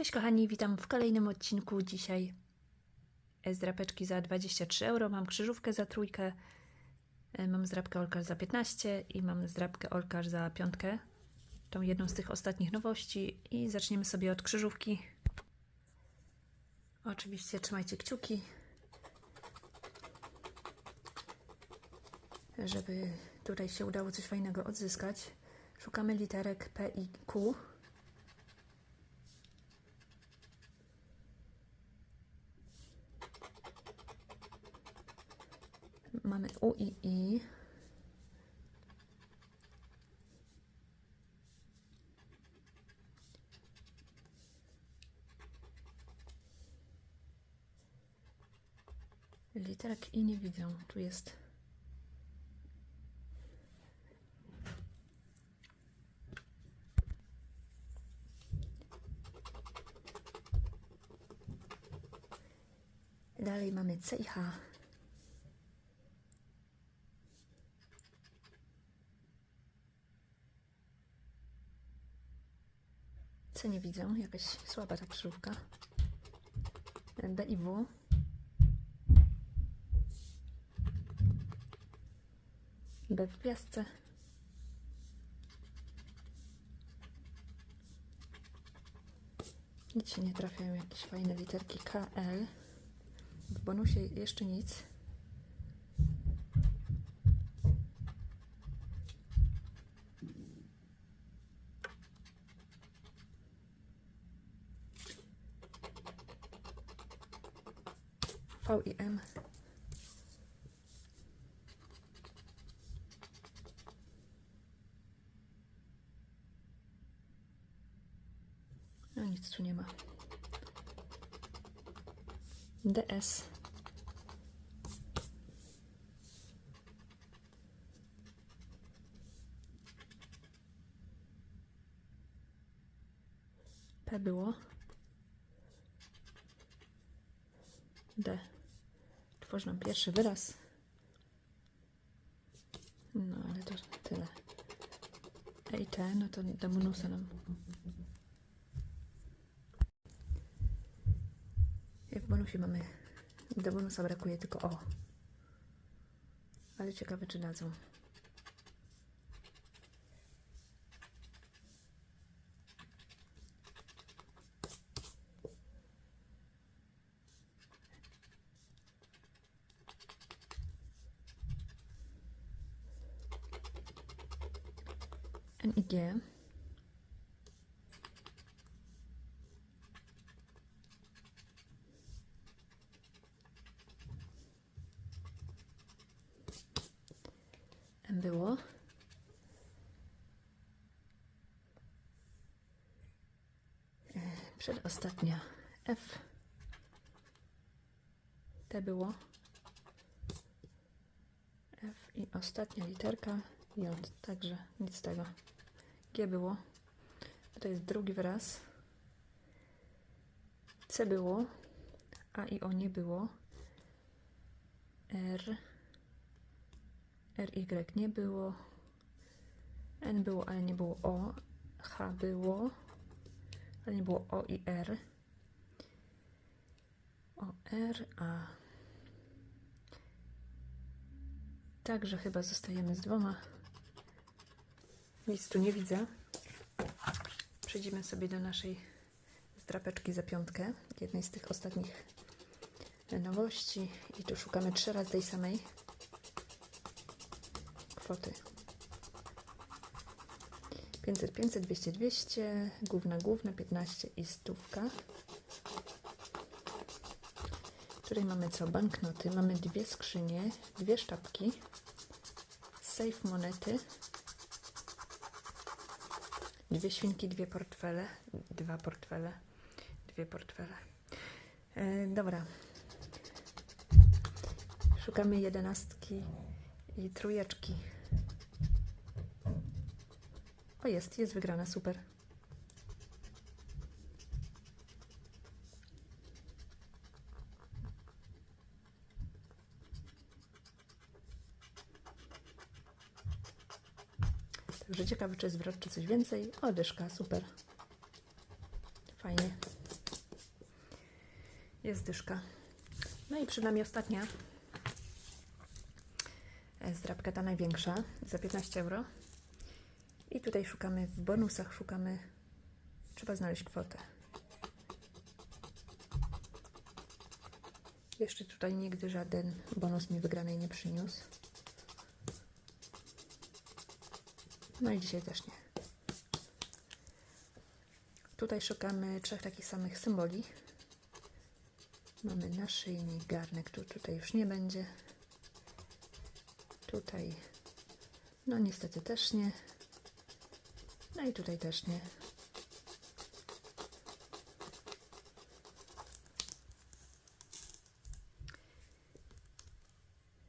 Cześć kochani, witam w kolejnym odcinku. Dzisiaj zdrapeczki za 23 euro. Mam krzyżówkę za trójkę, e, mam zdrapkę Olkar za 15 i mam zdrapkę Olkar za piątkę. Tą jedną z tych ostatnich nowości i zaczniemy sobie od krzyżówki. Oczywiście trzymajcie kciuki, żeby tutaj się udało coś fajnego odzyskać. Szukamy literek P i Q. Mamy U i I. Literek I nie widzę. Tu jest. Dalej mamy C i H. C nie widzę, jakaś słaba ta krzyżówka. W. B w gwiazdce. Nic się nie trafiają, jakieś fajne literki K, L. W bonusie jeszcze nic. V i M. No nic tu nie ma. DS. P było. D. Tworzy pierwszy wyraz. No, ale to tyle. E i T, no to do bonusa nam. I w bonusie mamy. Do bonusa brakuje tylko O. Ale ciekawe, czy dadzą. N i G. M było. E, Przedostatnia F. T było. F i ostatnia literka J. Także nic z tego. G było. To jest drugi wyraz. C było. A i O nie było. R. RY nie było. N było, ale nie było O. H było, ale nie było O i R. O, R, A. Także chyba zostajemy z dwoma. Nic tu nie widzę. Przejdziemy sobie do naszej zdrapeczki za piątkę. Jednej z tych ostatnich nowości. I tu szukamy trzy razy tej samej kwoty. 500, 500, 200, 200, główna, główna, 15 i stówka. Tutaj mamy co? Banknoty. Mamy dwie skrzynie, dwie sztabki, safe monety, dwie świnki, dwie portfele, dwa portfele, dwie portfele. E, dobra. Szukamy jedenastki i trójeczki. O, jest, jest wygrana, super. Także ciekawe, czy jest czy coś więcej. O, dyszka, super. Fajnie. Jest dyszka. No i przed nami ostatnia. E, Zdrabka ta największa za 15 euro. I tutaj szukamy w bonusach, szukamy. Trzeba znaleźć kwotę. Jeszcze tutaj nigdy żaden bonus mi wygranej nie przyniósł. No i dzisiaj też nie. Tutaj szukamy trzech takich samych symboli. Mamy naszyjnik, garnek, tu tutaj już nie będzie. Tutaj, no niestety też nie. No i tutaj też nie.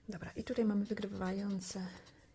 Dobra, i tutaj mamy wygrywające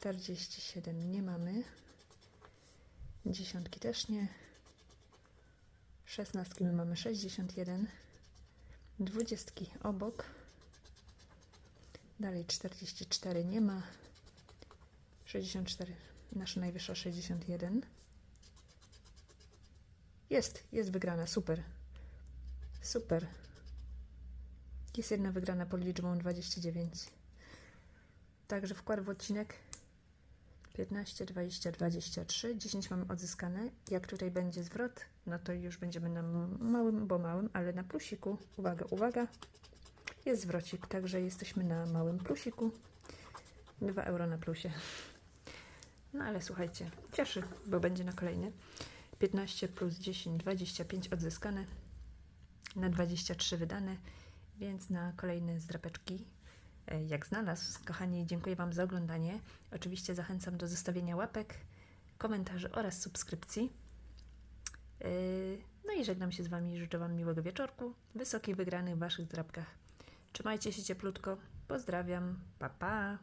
47 nie mamy, dziesiątki też nie, szesnastki my mamy. 61, dwudziestki obok, dalej 44 nie ma, 64, nasza najwyższa 61. Jest, jest wygrana, super. Super. Jest jedna wygrana pod liczbą 29. Także wkład w odcinek 15, 20, 23. 10 mamy odzyskane. Jak tutaj będzie zwrot, no to już będziemy na małym, bo małym, ale na plusiku. Uwaga, uwaga. Jest zwrocik, także jesteśmy na małym plusiku. 2 euro na plusie. No ale słuchajcie, cieszy, bo będzie na kolejny. 15 plus 10, 25 odzyskane. Na 23 wydane, więc na kolejne zdrapeczki jak znalazł. Kochani, dziękuję Wam za oglądanie. Oczywiście zachęcam do zostawienia łapek, komentarzy oraz subskrypcji. Yy, No i żegnam się z Wami. Życzę Wam miłego wieczorku, wysokich wygranych w Waszych zdrabkach. Trzymajcie się cieplutko. Pozdrawiam. Pa, pa.